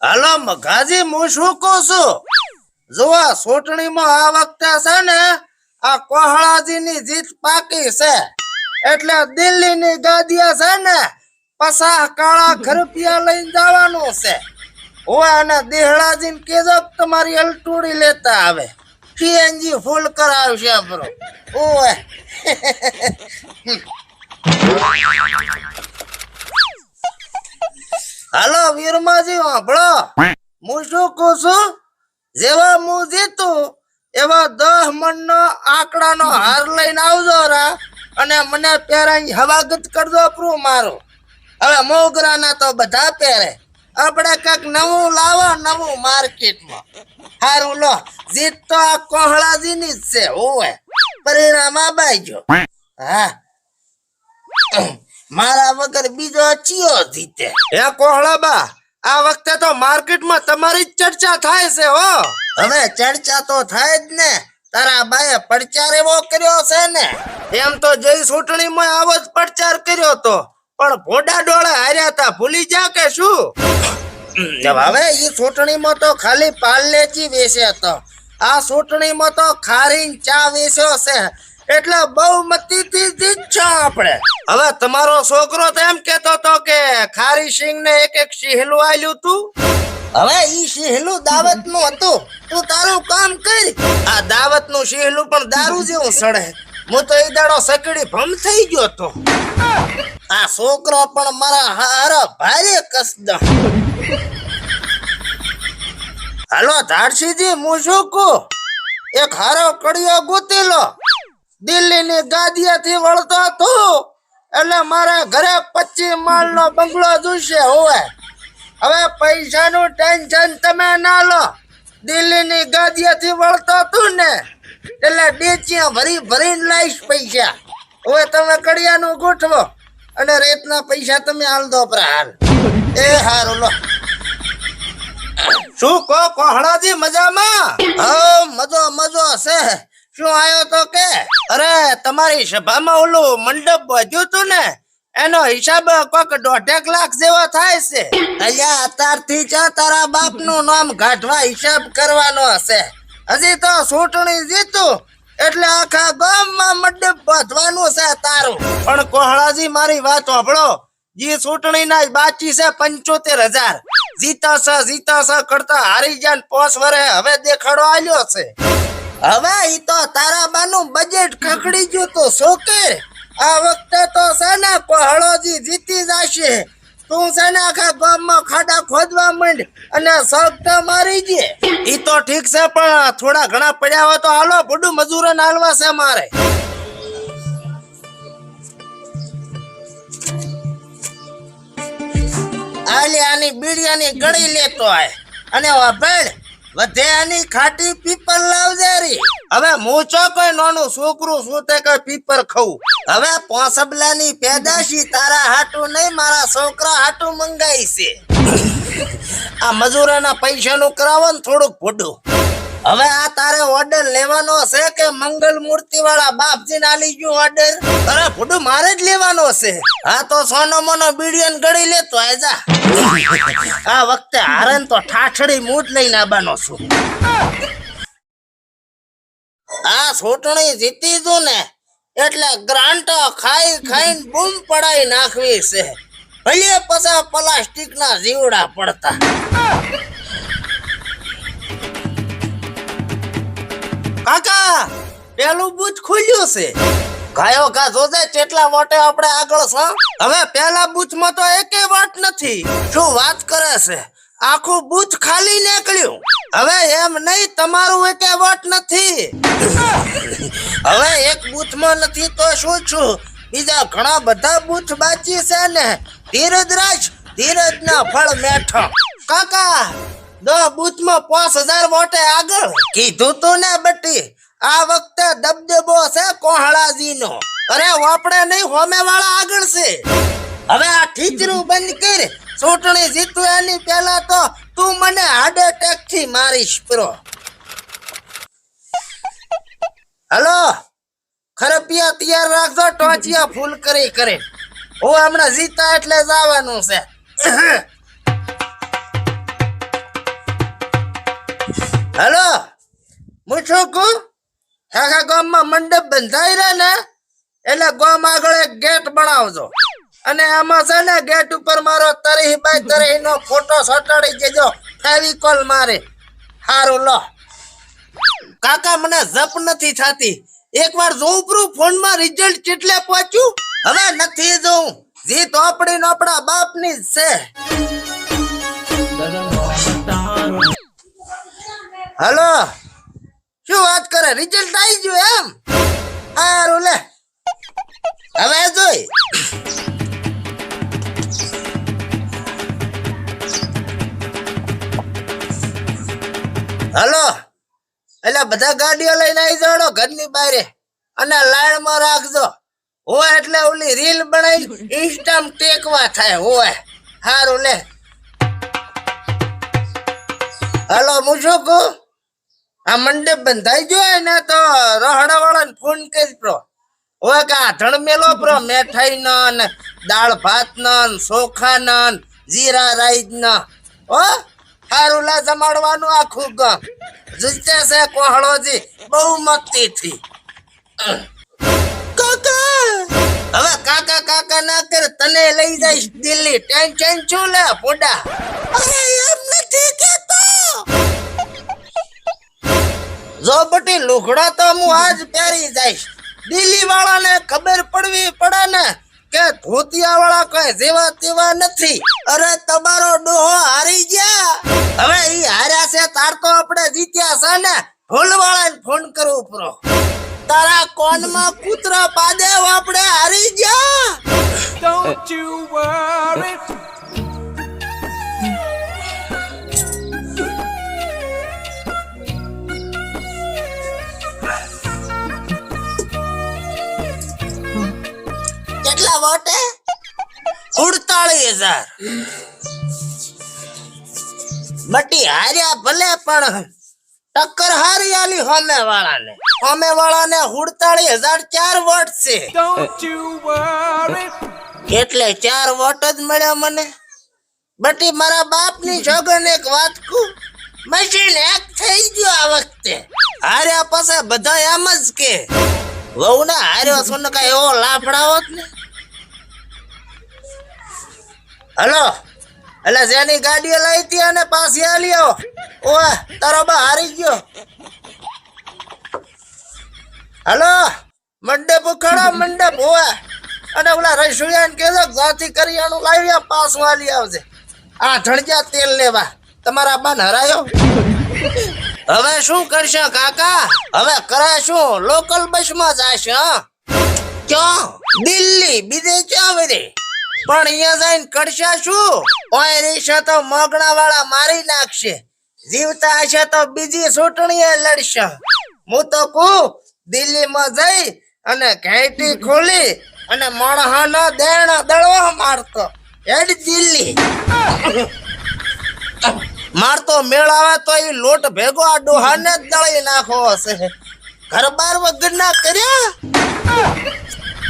હાલો, મઘાજી, હું શું કહું છું? જોવા ચૂંટણીમાં આ વખતે છે ને, આ કોહળાજીની જીત પાકી છે. એટલે દિલ્હીની ગાદીયા છે ને પસાહ કાળા ઘરપિયા લઈને જવાનું છે. ઓય અને દેહળાજીને કેજો તમારી અલટુડી લેતા આવે. સીએનજી ફૂલ કરાવશે, બ્રો. ઓય. હાલો વીરમાજી વાંભળો. હું શું કહું છું? જેવા હું જીતું એવા દહ મણનો આંકડાનો હાર લઈને આવજો રા અને મને પહેરાઈ હવાગત કરજો પ્રૂ મારો. હવે મોગરાના તો બધા પહેરે. આપણે કાંઈક નવું લાવો નવું માર્કેટમાં. હારું લો જીત તો આ કોહળાજીની જ છે હું પરિણામ આ બાઈજો. હા. મારા વગર બીજો ચિયો જીતે. હે કોહળાબા આ વખતે તો માર્કેટમાં તમારી જ ચર્ચા થાય છે હો. હવે ચર્ચા તો થાય જ ને. તારા બાએ પડચાર એવો કર્યો છે ને. એમ તો જય ચૂંટણીમાં આવો જ પડચાર કર્યો તો. પણ ભોડા ડોળે હાર્યા તા ભૂલી જા કે શું? હવે ઈ ચૂંટણીમાં તો ખાલી પાર્લેજી વેચે તો. આ ચૂંટણીમાં તો ખારીન ચા વેચ્યો છે. એટલે બહુમતીથી જીતશો આપણે. હવે તમારો છોકરો તો એમ કેતો હતો કે ખારી સિંહ ને એક એક સિંહલું આલ્યું તું. હવે ઈ સિંહલું દાવતનું હતું. તું તારું કામ કર. આ દાવતનું સિંહલું પણ દારૂ જેવું સડે. હું તો એ દાડો સકડી ભમ થઈ ગયો તો આ છોકરો પણ મારા હારા ભારે કસદા. હાલો ધારસીજી હું શું કહું? એક હારો કડિયો ગોતી લો દિલ્હીની ગાદીયાથી વળતો હતો. એટલે મારા ઘરે પચીસ માળનો બંગલો જોઈશે હોવે. હવે પૈસાનું ટેન્શન તમે ના લો. દિલ્હીની ગાદીયાથી વળતો તું ને, એટલે ડેચિયા ભરી ભરીને લાવીશ પૈસા. હવે તમે કડિયાનું ગોઠવો અને રેતના પૈસા તમે હાલ દો હાલ. એ હારું, લો. શું કહો કોહડાજી મજામાં? હા મજો મજો છે. શું આવ્યો તો કે, અરે, તમારી સભામાં ઓલું મંડપ વધ્યું તું ને, એનો હિસાબ કોક દોઢેક લાખ જેવો થાય છે. અલ્યા, અત્યારથી જ તારા બાપનું નામ ગાઢવા હિસાબ કરવાનો હશે. હજી તો ચૂંટણી જીતું, એટલે આખા ગામમાં મંડપ બાંધવાનું છે તારું. પણ કોહળાજી, મારી વાત સાંભળો. જી ચૂંટણી ના બાકી છે પંચોતેર હજાર. જીતા છે જીતા છે કરતા હારી જાન પોસ વરે હવે દેખાડો આવ્યો છે. હવે ઈ તો તારા બાનું બજેટ ખકડી ગયું તો શોકે આ વખતે તો સેના કોહળોજી જીતી જશે. તું સેના આખા ગામમાં ખાડા ખોદવા માંડ અને સખ્ત મારી દે. ઈ તો ઠીક છે, પણ થોડા ઘણા પડ્યા હોય તો હાલો બડું મજૂરો નાલવા છે મારે. આલે આની બીડિયાની ગળી લેતો આય અને વાપડ વધે આની ખાટી પીપર લાવજે રી. હવે હું કોઈ નાનું છોકરું શું તે કઈ પીપર ખાઉં? હવે પોસબલાની પેદાશી તારા હાટું નહીં, મારા છોકરા હાટું મંગાઈ છે. આ મજૂરોના પૈસાનું કરાવો ને થોડુંક ભોડું. હવે આ તારે ઓર્ડર લેવાનો છે કે મંગલ મૂર્તિ વાળા બાપજી ના લીધું ઓર્ડર અરે ભોડું મારે જ લેવાનો છે. હા તો સોનો મોનો બીડિયન ગળી લેતો આજા આ વખતે હારન તો ઠાઠડી મૂઠ લઈને આવવાનો છું. આ ચૂંટણી જીતી તું ને, એટલે ગ્રાન્ટો ખાઈ ખાઈને બૂમ પડાઈ નાખવી છે. ભલે પછી પ્લાસ્ટિક ના જીવડા પડતા. કાકા, પેલું બૂથ ખુલ્યું છે. ગાયો ગા જોજે કેટલા વોટે આપણે આગળ છો. હવે પેલા બૂથમાં તો એકે વાત નથી. શું વાત કરે છે? આખું બૂથ ખાલી નીકળ્યું. હવે એમ નહીં, તમારું એકે વોટ નથી. હવે એક બૂથમાં નથી તો શું છું? બીજા ઘણા બધા બૂથ બાકી છે ને. ધીરજ રાજ ધીરજ ના ફળ મેઠો. કાકા દો બૂથમાં પાંચ હજાર વોટે આગળ. કીધું તું ને બટી? આ વખતે દબદબો છે કોહળાજી નો અરે વાપડે નહીં હોમે વાળા આગળ છે. હવે આ ઠીચરું બંધ કર. ચૂંટણી જીતું એની પહેલા તો તું મને હાર્ટ એટેકથી મારીશ પ્રો હલો? ખરપિયા તૈયાર રાખજો, ટોચિયા ફૂલ કરી કરે. હું હમણાં જીતા એટલે જવાનું છે. હેલો, હું શું કહું આખા ગામમાં મંડપ બંધાઈ રહે ને, એટલે ગામ આગળ એક ગેટ બનાવજો. અને આમાં છે ને, ગેટ ઉપર મારો તરી બાય તરી નો ફોટો સટાડી દેજો ફેવિકોલ મારે. સારું લો. કાકા, મને જપ નથી થતી. એકવાર જોઉં પ્રૂ ફોનમાં રિઝલ્ટ કેટલે પહોંચ્યું? હવે નથી જોઉં. જીત આપણી આપણા બાપની જ છે. હલો, શું વાત કરે? રિઝલ્ટ આવી ગયું એમ? હારું લે. હવે જોઈ. હલો, એટલે બધા ગાડીઓ લઈને આવી જાડો ઘરની બહાર અને લાઈનમાં રાખજો. હોય એટલે ઓલી રીલ બનાવી ઇન્સ્ટામ ટેકવા થાય, હોય. હારું લે. હલો, હું શું કહું? આ મંડપ બંધાઈ ગયો ને તો રહડા વાળાને ફોન કરી પ્રો ઓય કે આઠણ મેલો પ્રો મેઠાઈ ન દાળ ભાત ન ચોખા ન જીરા રાઈજ ન હો? હારું, લા જમાડવાનું આખું ગામ. જીતે છે કોહળોજી. બહુ મસ્તી થી કાકા! હવે કાકા કાકા ના કર, તને લઈ જઈશ દિલ્હી. ટેન્શન છું લે પોડા જો લુગડા તો હું આજ પહેરી જઈશ. દિલ્હી વાળાને ખબર પડવી પડે ને કે ધોતિયા વાળા કઈ જેવા તેવા નથી. અરે, તમારો ડોહો હારી ગયા. હવે ઈ હાર્યા છે, તાર તો આપણે જીત્યા છે ને. ફૂલ વાળાને ફોન કરવું પડો તારા કોનમાં કૂતરા પાદે આપણે હારી ગયા. Don't you worry. હજાર બટી હાર્યા ભલે પણ ટક્કર હારી આલી હોમે વાળાને હોમે વાળાને હુડતાળી હજાર ચાર વોટ છે. એટલે ચાર વોટ જ મળ્યા મને. બટી મારા બાપની જોગન એક વાત કુ મશીન હેક થઈ ગયો આ વખતે. હાર્યા પાસે બધા એમ જ કે. વહુ ને હાર્યો છો ને કઈ એવો લાફડાવો જ ને હલો? એટલે જેની ગાડી લઈ હતી અને પાછી આવો. ઓય, તારો બા હારી ગયો. હલો? મંડપ ઉખાડો મંડપ ઓય અને ઓલા રસોઈયાને કહેજો જાથી કરિયાણું લાવ્યા પાછું હાલી આવજે. આ ધણજા તેલ લેવા. તમારા બાન હરાયો? હવે શું કરશે કાકા? હવે કરે શું? લોકલ બસમાં જાશે હા? ક્યાં? દિલ્હી. બીજે ક્યાં વરે પણ અહીંયા જઈને કરશે શું? ઓય રીશે તો મોગણા વાળા મારી નાખશે. જીવતા હશે તો બીજી ચૂંટણી લડશે. હું તો કહું, દિલ્હીમાં જઈ અને ઘેટી ખોલી અને મણહાનો દેણ દળવા મારતો. હેડ દિલ્હી. મારતો મેળાવે તો એ લોટ ભેગો આ ડોહાને જ દળી નાખો હશે. ઘર બાર વગર ના કર્યા?